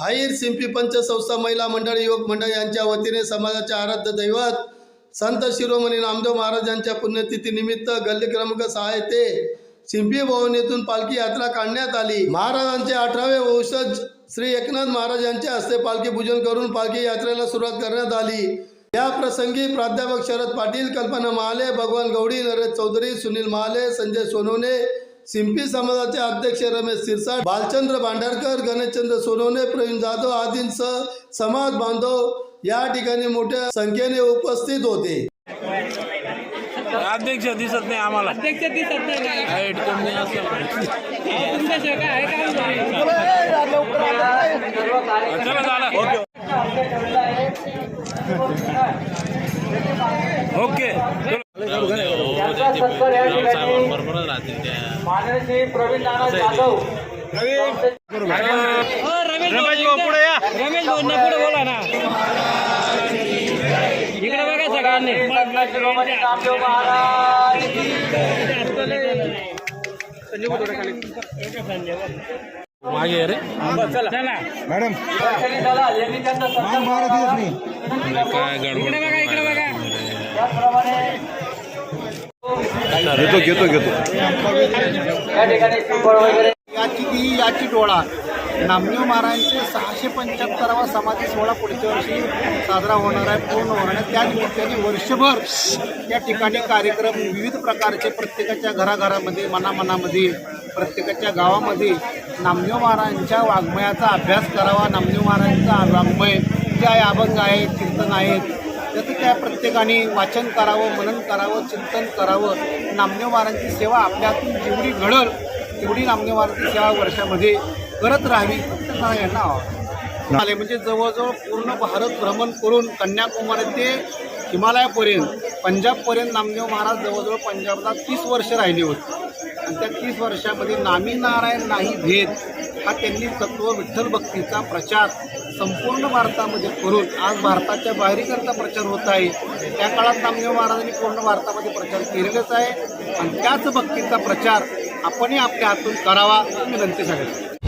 Higher Simpy पंच संस्था महिला मंडळ युवक मंडळ यांच्या वतीने समाजाचे आराध्य दैवत संत शिरोमणी नामदेव महाराज यांच्या पुण्यतिथीनिमित्त गल्ली क्रमांक सहा येथे सिंपी भवन येथून पालखी यात्रा काढण्यात आली. महाराजांचे अठरावे वंशज श्री एकनाथ महाराज यांच्या हस्ते पालखी पूजन करून पालखी यात्रेला सुरुवात करण्यात आली. या प्रसंगी प्राध्यापक शरद पाटील कल्पना महाले भगवान गौडी नरेश चौधरी सुनील महाले संजय सोनवणे सिंपी समाजाचे अध्यक्ष रमेश सिरसाट बालचंद्र भांडारकर गणेशचंद्र सोनवणे प्रवीण जाधव आदींसह समाज बांधव या ठिकाणी मोठ्या संख्येने उपस्थित होते. अध्यक्ष दिसत नाही आम्हाला. अध्यक्ष दिसत नाही. हाईट कमी अहो, तुमच्याशिवाय काय आहे का चला झालं ओके बरोबरच राहतील त्या रमेश भाऊ पुढे या रमेश भाऊ ना पुढे बोला ना इकडे बघा सगळ्यांनी मागे रे. चला मॅडम काय गडबड घेतो घेतो घेतो. याची ही याची डोळा. नामदेव महाराजांचे सहाशे पंच्याहत्तरावा समाधी सोहळा पुढच्या वर्षी साजरा होणार आहे पूर्ण होणार आहे. त्या निमित्ताने वर्षभर या ठिकाणी कार्यक्रम विविध प्रकारचे प्रत्येकाच्या घराघरामध्ये मनामनामध्ये प्रत्येकाच्या गावामध्ये नामदेव महाराजांच्या वाङ्मयाचा अभ्यास करावा नामदेव महाराजांचा वाङ्मय. जे आहे अभंग आहेत कीर्तन आहेत त्याचं त्या प्रत्येकाने वाचन करावं मनन करावं चिंतन करावं नामदेवारांची सेवा आपल्यातून जेवढी घडल तेवढी नामदेवारांची सेवा वर्षामध्ये करत राहावी प्रत्येकाला यांना आवाहन. आले म्हणजे जवळजवळ पूर्ण भारत भ्रमण करून कन्याकुमारी ते हिमालयापर्यंत पंजाबपर्यंत नामदेव महाराज जवळजवळ पंजाबला तीस वर्ष राहिले होते आणि त्या तीस वर्षामध्ये नामी नारायण नाही भेद हा त्यांनी तत्व विठ्ठल भक्तीचा प्रचार संपूर्ण भारतामध्ये करून आज भारताच्या बाहेरीकरता प्रचार होत आहे. त्या काळात नामदेव महाराजांनी पूर्ण भारतामध्ये प्रचार केलेलाच आहे. आणि त्याच भक्तीचा प्रचार आपणही आपल्या हातून करावा विनंती सगळ्यांना.